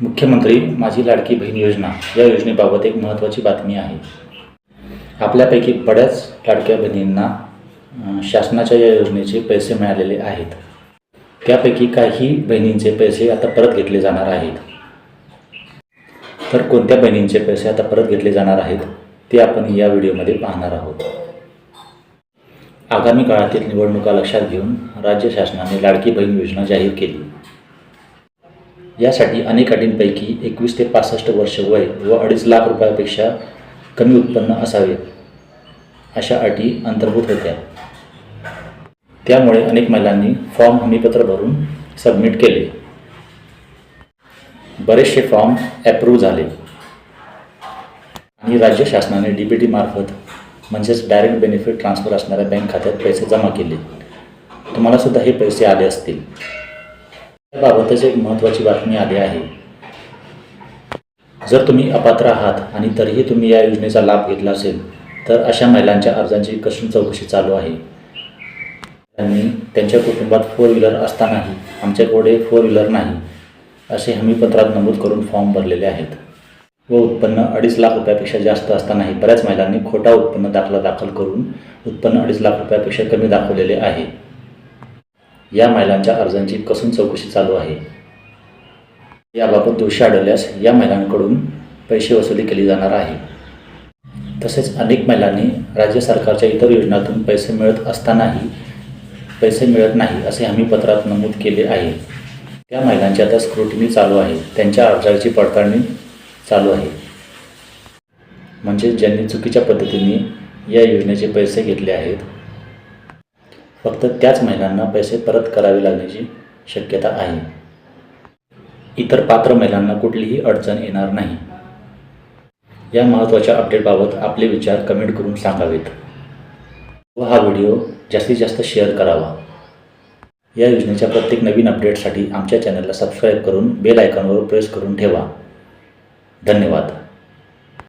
मुख्यमंत्री माझी लाडकी बहीण योजना. या योजनेबाबत एक महत्त्वाची बातमी आहे. आपल्यापैकी बऱ्याच लाडक्या बहिणींना शासनाच्या या योजनेचे पैसे मिळालेले आहेत. त्यापैकी काही बहिणींचे पैसे आता परत घेतले जाणार आहेत. तर कोणत्या बहिणींचे पैसे आता परत घेतले जाणार आहेत ते आपण या व्हिडिओमध्ये पाहणार आहोत. आगामी काळातील निवडणुका लक्षात घेऊन राज्य शासनाने लाडकी बहीण योजना जाहीर केली. यासाठी अनेक अटींपैकी एकवीस ते पासष्ट वर्ष वय व अडीच लाख रुपयापेक्षा कमी उत्पन्न असावे अशा अटी अंतर्भूत होत्या. त्यामुळे अनेक महिलांनी फॉर्म हमीपत्र भरून सबमिट केले. बरेचसे फॉर्म ॲप्रूव्ह झाले. आणि राज्य शासनाने डी बी टी मार्फत म्हणजेच डायरेक्ट बेनिफिट ट्रान्सफर असणाऱ्या बँक खात्यात पैसे जमा केले. तुम्हाला सुद्धा हे पैसे आले असतील. त्याबाबतच एक महत्त्वाची बातमी आली आहे. जर तुम्ही अपात्र आहात आणि तरीही तुम्ही या योजनेचा लाभ घेतला असेल तर अशा महिलांच्या अर्जांची कसून चौकशी चालू आहे. त्यांनी त्यांच्या कुटुंबात फोर व्हीलर असतानाही आमच्याकडे फोर व्हीलर नाही असे हमीपत्रात नमूद करून फॉर्म भरलेले आहेत. व उत्पन्न अडीच लाख रुपयापेक्षा जास्त असतानाही बऱ्याच महिलांनी खोटा उत्पन्न दाखला दाखल करून उत्पन्न अडीच लाख रुपयापेक्षा कमी दाखवलेले आहे. या महिलांच्या अर्जांची कसून चौकशी चालू आहे? याबाबत दोषी आढळल्यास या महिलांकडून पैसे वसुली केली जाणार आहे. तसेच अनेक महिलांनी राज्य सरकारच्या इतर योजनातून पैसे मिळत असतानाही पैसे मिळत नाही असे हमीपत्रात नमूद केले आहे. त्या महिलांची आता स्क्रुटिनी चालू आहे. त्यांच्या अर्जाची पडताळणी चालू आहे. म्हणजे ज्यांनी चुकीच्या पद्धतीने या योजनेचे पैसे घेतले आहेत फक्त त्याच महिलांना पैसे परत करावे लागण्याची शक्यता आहे. इतर पात्र महिलांना कुठलीही अडचण येणार नाही. या महत्त्वाच्या अपडेटबाबत आपले विचार कमेंट करून सांगावेत. व हा व्हिडिओ जास्तीत जास्त शेअर करावा. या योजनेच्या प्रत्येक नवीन अपडेटसाठी आमच्या चॅनलला सबस्क्राईब करून बेल आयकॉनवर प्रेस करून ठेवा. धन्यवाद.